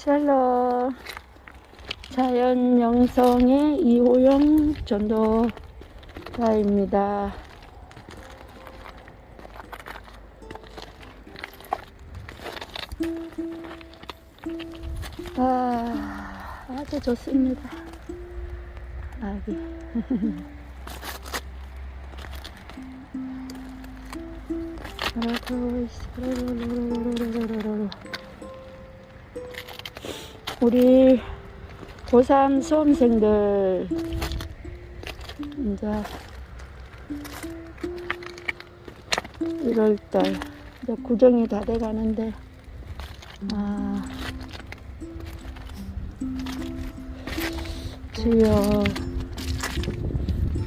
샬롬 자연 영성의 이호영 전도사입니다. 아, 아주 좋습니다. 아기. 우리 고3 수험생들 이제 1월달 이제 구정이 다 돼가는데 아 주여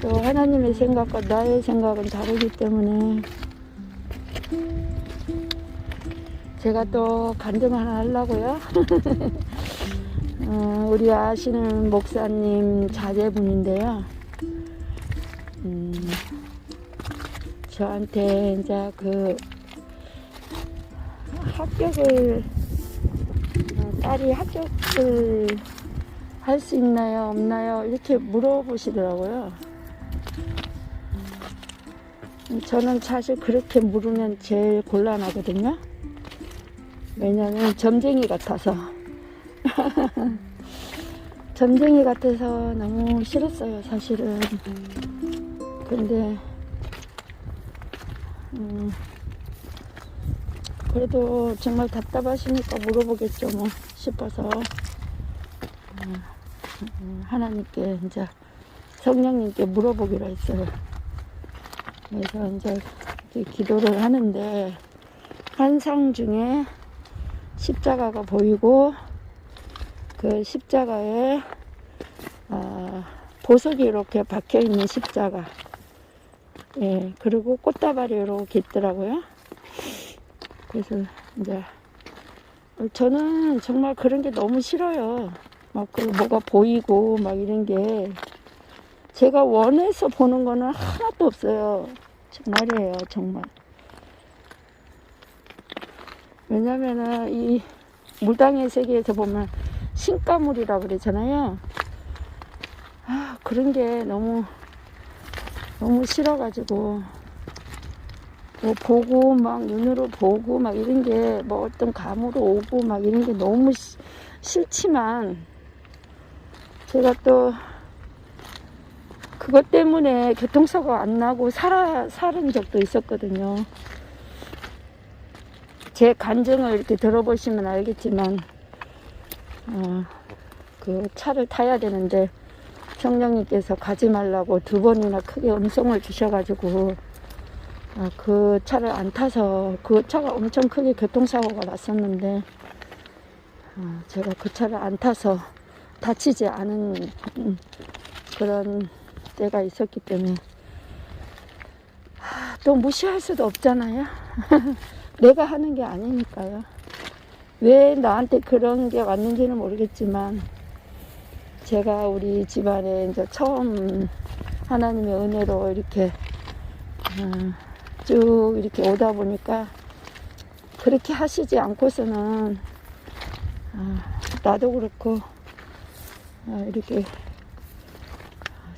또 하나님의 생각과 나의 생각은 다르기 때문에 제가 또 간증 하나 하려고요. 어, 우리 아시는 목사님 자제분인데요. 음, 저한테 이제 그 합격을 어, 딸이 합격을 할 수 있나요, 없나요? 이렇게 물어보시더라고요. 음, 저는 사실 그렇게 물으면 제일 곤란하거든요. 왜냐면 점쟁이 같아서. 점쟁이 같아서 너무 싫었어요, 사실은. 근데, 음, 그래도 정말 답답하시니까 물어보겠죠, 뭐, 싶어서. 음, 음, 하나님께, 이제, 성령님께 물어보기로 했어요. 그래서 이제 기도를 하는데, 환상 중에 십자가가 보이고, 그 십자가에 아, 보석이 이렇게 박혀 있는 십자가. 예, 그리고 꽃다발이 이렇게 있더라고요. 그래서 이제 저는 정말 그런 게 너무 싫어요. 막 그 뭐가 보이고 막 이런 게 제가 원해서 보는 거는 하나도 없어요. 정말이에요, 정말. 왜냐면은 이 물당의 세계에서 보면 신가물이라 그러잖아요. 아, 그런 게 너무, 너무 싫어가지고, 뭐 보고, 막 눈으로 보고, 막 이런 게 뭐 어떤 감으로 오고, 막 이런 게 너무 시- 싫지만, 제가 또, 그것 때문에 교통사고 안 나고 살아, 살은 적도 있었거든요. 제 간증을 이렇게 들어보시면 알겠지만, 어, 그 차를 타야 되는데 성령님께서 가지 말라고 두 번이나 크게 음성을 주셔가지고 어, 그 차를 안 타서 그 차가 엄청 크게 교통사고가 났었는데 어, 제가 그 차를 안 타서 다치지 않은 음, 그런 때가 있었기 때문에 하, 또 무시할 수도 없잖아요. 내가 하는 게 아니니까요. 왜 나한테 그런 게 왔는지는 모르겠지만 제가 우리 집안에 이제 처음 하나님의 은혜로 이렇게 어, 쭉 이렇게 오다 보니까 그렇게 하시지 않고서는 어, 나도 그렇고 어, 이렇게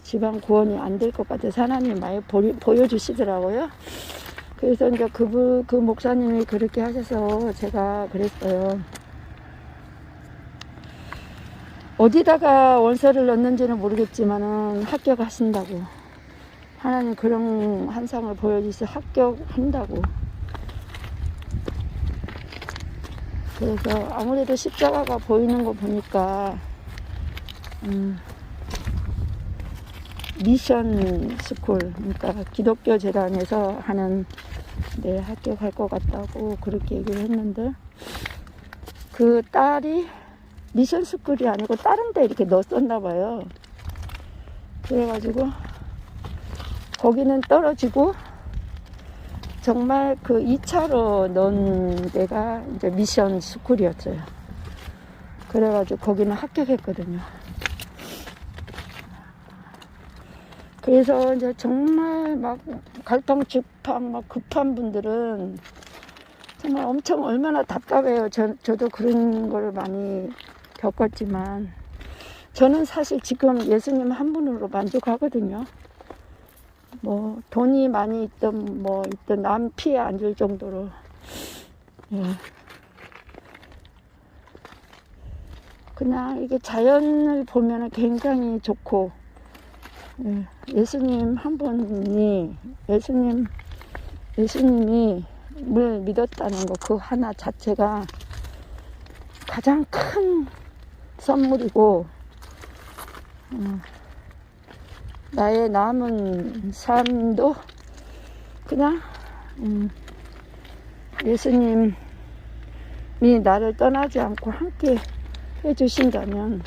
집안 구원이 안 될 것 같아서 하나님 많이 보, 보여주시더라고요. 그래서 이제 그분, 그 목사님이 그렇게 하셔서 제가 그랬어요. 어디다가 원서를 넣는지는 모르겠지만은 합격하신다고. 하나님 그런 한상을 보여주셔서 합격한다고. 그래서 아무래도 십자가가 보이는 거 보니까, 음, 미션 스쿨, 그러니까 기독교 재단에서 하는 네, 합격할 것 같다고 그렇게 얘기를 했는데, 그 딸이 미션 스쿨이 아니고 다른 데 이렇게 넣었었나 봐요. 그래가지고, 거기는 떨어지고, 정말 그 2차로 넣은 데가 이제 미션 스쿨이었어요. 그래가지고 거기는 합격했거든요. 그래서 이제 정말 막 갈팡질팡 막 급한 분들은 정말 엄청 얼마나 답답해요. 저, 저도 그런 걸 많이 겪었지만 저는 사실 지금 예수님 한 분으로 만족하거든요. 뭐 돈이 많이 있던 뭐 있던 남 피해 안 줄 정도로 예. 그냥 이게 자연을 보면 굉장히 좋고 예. 예수님 한 분이 예수님 예수님이 물 믿었다는 거 그 하나 자체가 가장 큰 선물이고 음, 나의 남은 삶도 그냥 음, 예수님이 나를 떠나지 않고 함께 해주신다면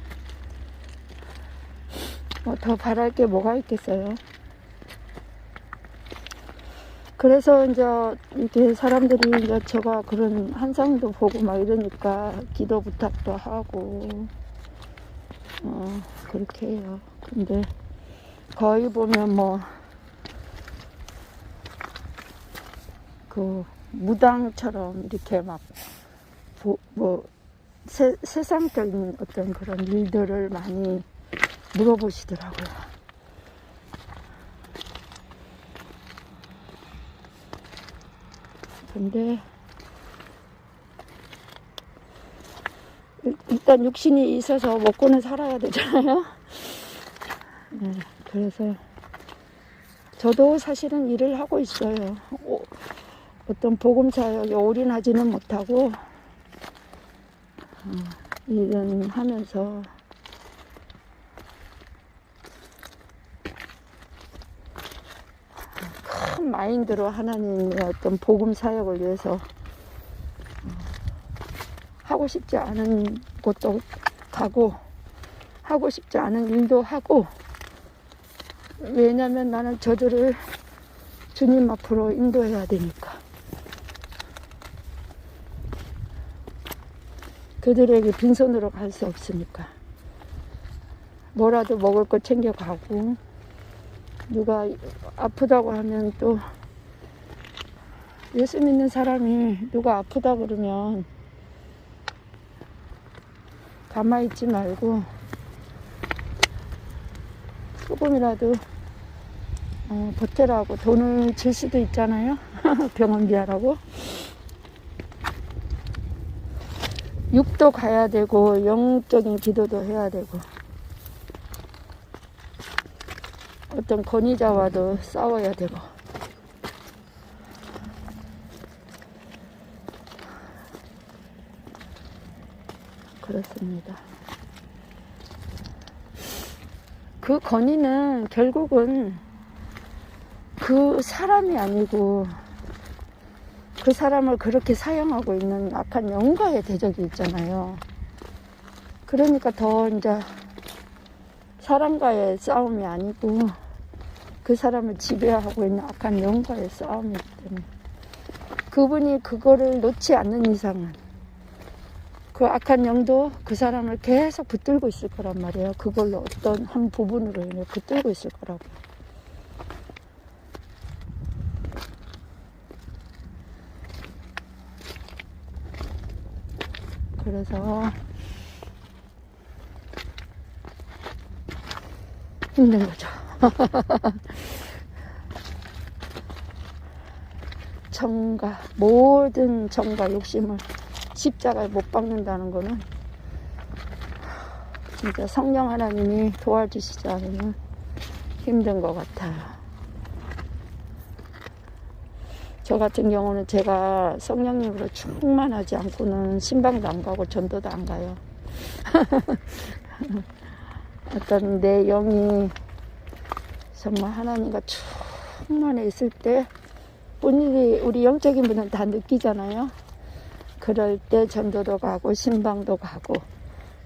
뭐 더 바랄 게 뭐가 있겠어요. 그래서 이제 이렇게 사람들이 이제 제가 그런 한상도 보고 막 이러니까 기도 부탁도 하고 어 그렇게 해요. 근데 거의 보면 뭐 그 무당처럼 이렇게 막 뭐 세상적인 어떤 그런 일들을 많이 물어보시더라고요. 근데 일- 일단 육신이 있어서 먹고는 살아야 되잖아요. 네, 그래서 저도 사실은 일을 하고 있어요. 오- 어떤 복음 사역에 올인하지는 못하고 어, 일은 하면서 큰 마인드로 하나님의 어떤 복음 사역을 위해서 어, 하고 싶지 않은 곳도 가고 하고 싶지 않은 일도 하고 왜냐면 나는 저들을 주님 앞으로 인도해야 되니까. 그들에게 빈손으로 갈 수 없으니까. 뭐라도 먹을 거 챙겨가고 누가 아프다고 하면 또 예수 믿는 사람이 누가 아프다 그러면 가만히 있지 말고 조금이라도 어, 보태라고 돈을 줄 수도 있잖아요. 병원비 하라고. 육도 가야 되고 영적인 기도도 해야 되고 어떤 권위자와도 싸워야 되고 그렇습니다. 그 권위는 결국은 그 사람이 아니고 그 사람을 그렇게 사용하고 있는 악한 영과의 대적이 있잖아요. 그러니까 더 이제 사람과의 싸움이 아니고 그 사람을 지배하고 있는 악한 영과의 싸움이기 때문에 그분이 그거를 놓지 않는 이상은 그 악한 영도 그 사람을 계속 붙들고 있을 거란 말이에요. 그걸로 어떤 한 부분으로 인해 붙들고 있을 거라고. 그래서 힘든 거죠. 정과 모든 정과 욕심을 십자가에 못 박는다는 거는 진짜 성령 하나님이 도와주시지 않으면 힘든 것 같아요. 저 같은 경우는 제가 성령님으로 충만하지 않고는 신방도 안 가고 전도도 안 가요. 어떤 내 영이 정말 하나님과 충만해 있을 때 본인이 우리 영적인 분은 다 느끼잖아요. 그럴 때 전도도 가고 신방도 가고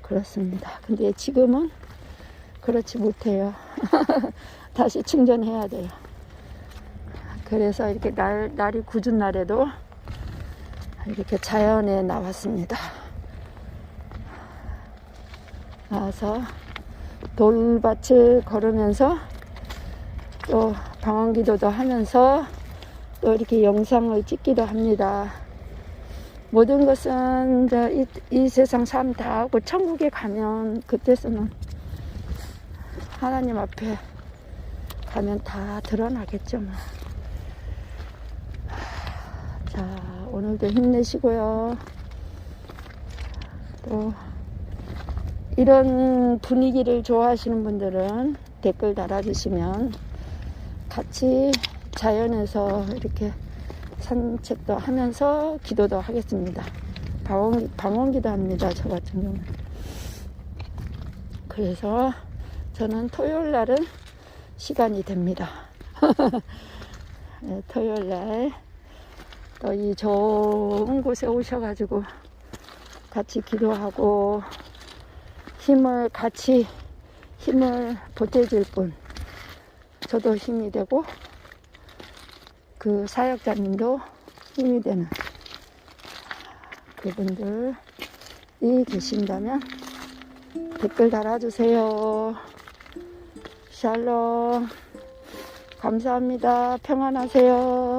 그렇습니다. 근데 지금은 그렇지 못해요. 다시 충전해야 돼요. 그래서 이렇게 날, 날이 굳은 날에도 이렇게 자연에 나왔습니다. 나와서 돌밭을 걸으면서 또 방언 기도도 하면서 또 이렇게 영상을 찍기도 합니다. 모든 것은 이, 이 세상 삶 다 하고 천국에 가면 그때서는 하나님 앞에 가면 다 드러나겠죠. 뭐. 자, 오늘도 힘내시고요. 또 이런 분위기를 좋아하시는 분들은 댓글 달아주시면 같이 자연에서 이렇게 산책도 하면서 기도도 하겠습니다. 방언, 방언기도 합니다. 저 같은 경우는. 그래서 저는 토요일 날은 시간이 됩니다. 네, 토요일 날 또 이 좋은 곳에 오셔가지고 같이 기도하고 힘을 같이 힘을 보태줄 분 저도 힘이 되고 그 사역자님도 힘이 되는 그분들이 계신다면 댓글 달아주세요. 샬롬. 감사합니다. 평안하세요.